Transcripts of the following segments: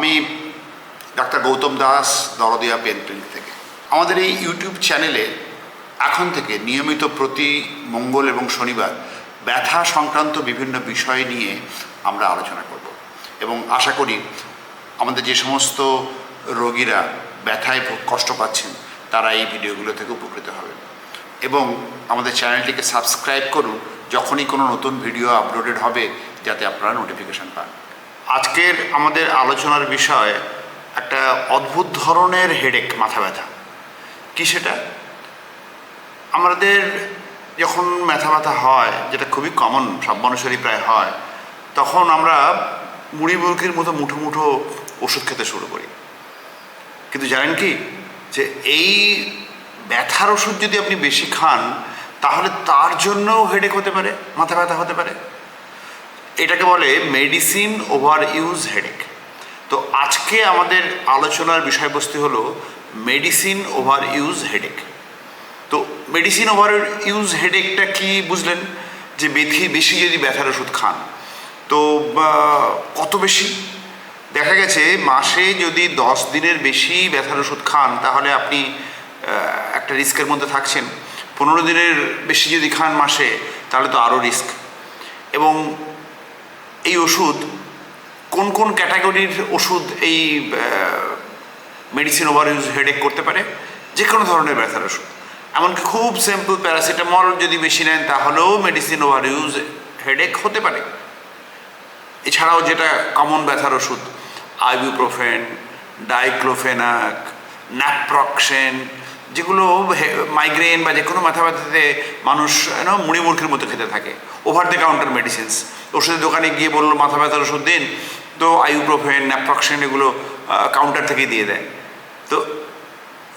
আমি doctor Gautam Das, দরদিয়া pain থেকে। আমাদের এই ইউটিউব চ্যানেলে এখন থেকে নিয়মিত প্রতি মঙ্গল এবং শনিবার ব্যথা সংক্রান্ত বিভিন্ন বিষয় নিয়ে আমরা আলোচনা করব। এবং আশা করি আমাদের যে সমস্ত রোগীরা ব্যথায় কষ্ট পাচ্ছেন, তারা এই ভিডিওগুলো থেকে উপকৃত হবেন। এবং আমাদের চ্যানেলটিকে সাবস্ক্রাইব করুন, যখনই কোনো নতুন ভিডিও আপলোডেড হবে, যাতে আপনারা নোটিফিকেশান পান। আজকের আমাদের আলোচনার বিষয় একটা অদ্ভুত ধরনের হেডেক মাথা ব্যথা। কী সেটা? আমাদের যখন মাথা ব্যথা হয়, যেটা খুবই কমন সব মানুষেরই প্রায় হয়, তখন আমরা মুড়ি মুরগির মতো মুঠো মুঠো ওষুধ খেতে শুরু করি। কিন্তু জানেন কি? যে এই ব্যথার ওষুধ যদি আপনি বেশি খান, তাহলে তার জন্যও হেডেক হতে পারে, মাথা ব্যথা হতে পারে। এটাকে বলে মেডিসিন ওভার ইউজ হেডেক। তো আজকে আমাদের আলোচনার বিষয়বস্তু হলো মেডিসিন ওভার ইউজ হেডেক। তো মেডিসিন ওভার ইউজ হেডেকটা কি বুঝলেন? যে বেশি বেশি যদি ব্যথার ওষুধ খান, তো কত বেশি? দেখা গেছে মাসে যদি দশ দিনের বেশি ব্যথার ওষুধ খান, তাহলে আপনি একটা রিস্কের মধ্যে থাকছেন। পনেরো দিনের বেশি যদি খান মাসে, তাহলে তো আরও রিস্ক। এবং এই ওষুধ, কোন কোন ক্যাটাগরির ওষুধ এই মেডিসিন ওভার ইউজ হেডেক করতে পারে? যে কোনো ধরনের ব্যথার ওষুধ। এমনকি খুব সিম্পল প্যারাসিটামল যদি বেশি নেন, তাহলেও মেডিসিন ওভার ইউজ হেডেক হতে পারে। এছাড়াও যেটা কমন ব্যথার ওষুধ আইবুপ্রোফেন ডাইক্লোফেনাক ন্যাপ্রক্সেন যেগুলো মাইগ্রেন বা যে কোনো মাথা ব্যথাতে মানুষ না মুড়ি মতো খেতে থাকে। ওভার দ্য কাউন্টার মেডিসিনস ওষুধের দোকানে গিয়ে বলল, মাথা ব্যথার ওষুধ দিন। তো আইবুপ্রোফেন ন্যাপ্রক্সেন এগুলো কাউন্টার থেকে দিয়ে দেয়। তো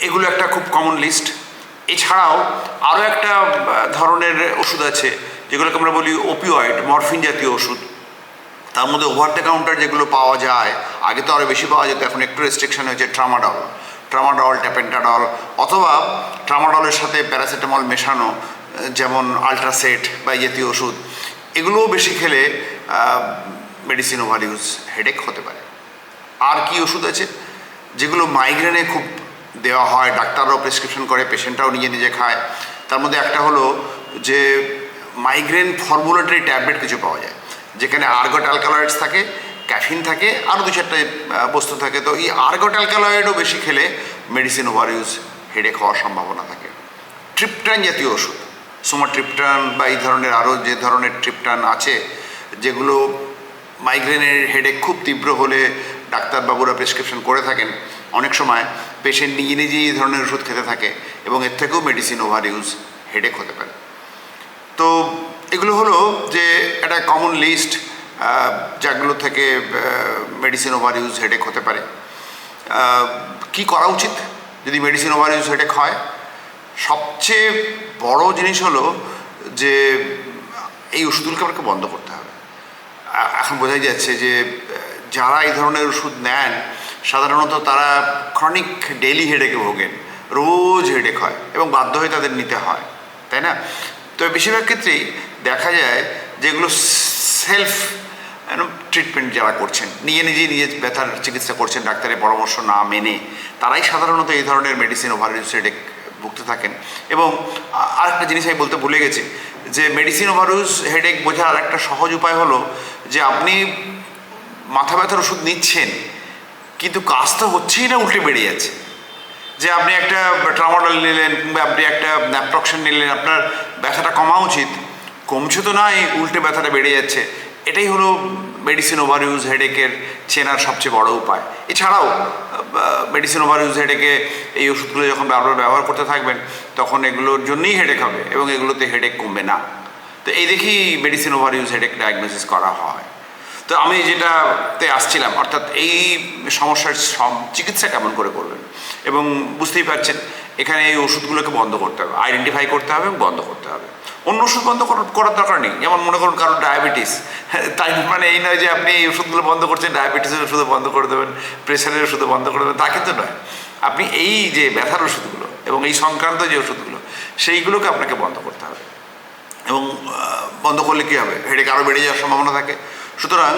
এগুলো একটা খুব কমন লিস্ট এছাড়াও আরও একটা ধরনের ওষুধ আছে, যেগুলোকে আমরা বলি ওপিওয়েড মরফিন জাতীয় ওষুধ। তার মধ্যে ওভার দ্য কাউন্টার যেগুলো পাওয়া যায়, আগে তো আরও বেশি পাওয়া যেত, এখন একটু রেস্ট্রিকশন হয়েছে ট্রামাডল ট্রামাডল ট্যাপেন্টাডল অথবা ট্রামাডলের সাথে প্যারাসিটামল মেশানো, যেমন আল্ট্রাসেট বা জাতীয় ওষুধ, এগুলোও বেশি খেলে মেডিসিন ওভার ইউজ হেডেক হতে পারে। আর কি ওষুধ আছে? যেগুলো মাইগ্রেনে খুব দেওয়া হয়, ডাক্তাররাও প্রেসক্রিপশন করে পেশেন্টরাও নিজে নিজে খায়। তার মধ্যে একটা হলো যে মাইগ্রেন ফর্মুলেটরি ট্যাবলেট কিছু পাওয়া যায়, যেখানে আর্গট অ্যালকালয়েডস থাকে ক্যাফিন থাকে আরও দু চারটে বস্তু থাকে। তো এই আর্গট অ্যালকালয়েডও বেশি খেলে মেডিসিন ওভার ইউজ হেডেক হওয়ার সম্ভাবনা থাকে। ট্রিপটান জাতীয় ওষুধ। সোমা ট্রিপটান বা এই ধরনের আরও যে ধরনের ট্রিপটান আছে, যেগুলো মাইগ্রেনের হেডেক খুব তীব্র হলে ডাক্তারবাবুরা প্রেসক্রিপশন করে থাকেন। অনেক সময় পেশেন্ট নিজে নিজেই এই ধরনের ওষুধ খেতে থাকে এবং এর থেকেও মেডিসিন ওভার ইউজ হেডেক হতে পারে। তো এগুলো হলো যে একটা কমন লিস্ট যেগুলো থেকে মেডিসিন ওভার ইউজ হেডেক হতে পারে। কি করা উচিত যদি মেডিসিন ওভার ইউজ হেডেক হয়? সবচেয়ে বড় জিনিস হলো যে, এই ওষুধগুলোকে আপনাকে বন্ধ করতে হবে। এখন বোঝাই যাচ্ছে যে যারা এই ধরনের ওষুধ নেন, সাধারণত তারা ক্রনিক ডেলি হেডেকে ভোগেন। রোজ হেডেক হয় এবং বাধ্য হয়ে তাদের নিতে হয়, তাই না? তো বেশিরভাগ ক্ষেত্রেই দেখা যায় যেগুলো সেলফ ট্রিটমেন্ট যারা করছেন, নিজে নিজেই নিজে ব্যথার চিকিৎসা করছেন, ডাক্তারের পরামর্শ না মেনে, তারাই সাধারণত এই ধরনের মেডিসিন ওভার হেডেক ভুগতে থাকেন। এবং আরেকটা জিনিস আমি বলতে ভুলে গেছি, যে মেডিসিন ওভারইউজ হেডেক বোঝার একটা সহজ উপায় হলো যে আপনি মাথা ব্যথার ওষুধ নিচ্ছেন, কিন্তু কাজ তো হচ্ছেই না, উল্টে বেড়ে যাচ্ছে। যে আপনি একটা ট্রামাডল নিলেন, কিংবা আপনি একটা ন্যাপ্রক্সন নিলেন, আপনার ব্যথাটা কমা উচিত কমছে তো নয় উল্টে ব্যথাটা বেড়ে যাচ্ছে। এটাই হলো মেডিসিন ওভার ইউজ হেডেকের চেনার সবচেয়ে বড় উপায়। এছাড়াও মেডিসিন ওভার ইউজ হেডেকে এই ওষুধগুলো যখন ব্যবহার ব্যবহার করতে থাকবেন, তখন এগুলোর জন্যই হেডেক হবে এবং এগুলোতে হেডেক কমবে না। তো এই দেখেই medicine overuse headache diagnosis করা হয়। তো আমি যেটাতে আসছিলাম, অর্থাৎ এই সমস্যার সম- চিকিৎসা কেমন করে করবেন? এবং বুঝতেই পারছেন, এখানে এই ওষুধগুলোকে বন্ধ করতে হবে আইডেন্টিফাই করতে হবে এবং বন্ধ করতে হবে। অন্য ওষুধ বন্ধ করার করার দরকার নেই, যেমন মনে করুন কারোর ডায়াবেটিস তাই মানে এই নয় যে আপনি এই ওষুধগুলো বন্ধ করছেন ডায়াবেটিসের ওষুধ বন্ধ করে দেবেন প্রেশারের ওষুধ বন্ধ করে দেবেন, তা কিন্তু নয়। আপনি এই যে ব্যথার ওষুধগুলো এবং এই সংক্রান্ত যে ওষুধগুলো, সেইগুলোকে আপনাকে বন্ধ করতে হবে। এবং বন্ধ করলে কী হবে? হেডেক আরও বেড়ে যাওয়ার সম্ভাবনা থাকে। সুতরাং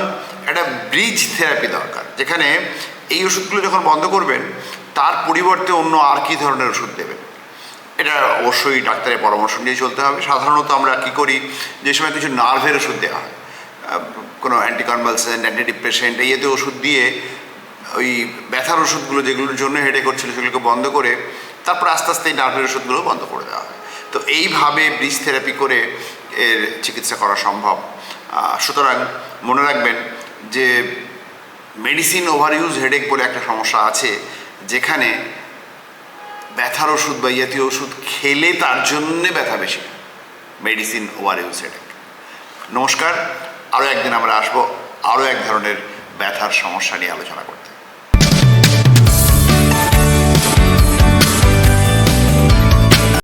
একটা ব্রিজ থেরাপি দরকার, যেখানে এই ওষুধগুলো যখন বন্ধ করবেন, তার পরিবর্তে অন্য আর কি ধরনের ওষুধ দেবেন। এটা অবশ্যই ডাক্তারের পরামর্শ নিয়ে চলতে হবে। সাধারণত আমরা কি করি, যে সময় কিছু নার্ভের ওষুধ দেওয়া হয় কোনো অ্যান্টিকনভালসেন্ট অ্যান্টি ডিপ্রেশেন্ট এই জাতীয় ওষুধ দিয়ে ওই ব্যথার ওষুধগুলো যেগুলোর জন্য হেডে করছিল সেগুলোকে বন্ধ করে, তারপর আস্তে আস্তে এই নার্ভের ওষুধগুলো বন্ধ করে দেওয়া হয়। তো এইভাবে ব্রিজ থেরাপি করে এর চিকিৎসা করা সম্ভব। সুতরাং মনে রাখবেন যে মেডিসিন ওভার ইউজ হেডেক বলে একটা সমস্যা আছে, যেখানে ব্যথার ওষুধ বা জাতীয় ওষুধ খেলে তার জন্যে ব্যথা বেশি। মেডিসিন ওভার ইউজ হেডেক নমস্কার আরও একদিন আমরা আসব আরও এক ধরনের ব্যথার সমস্যা নিয়ে আলোচনা করব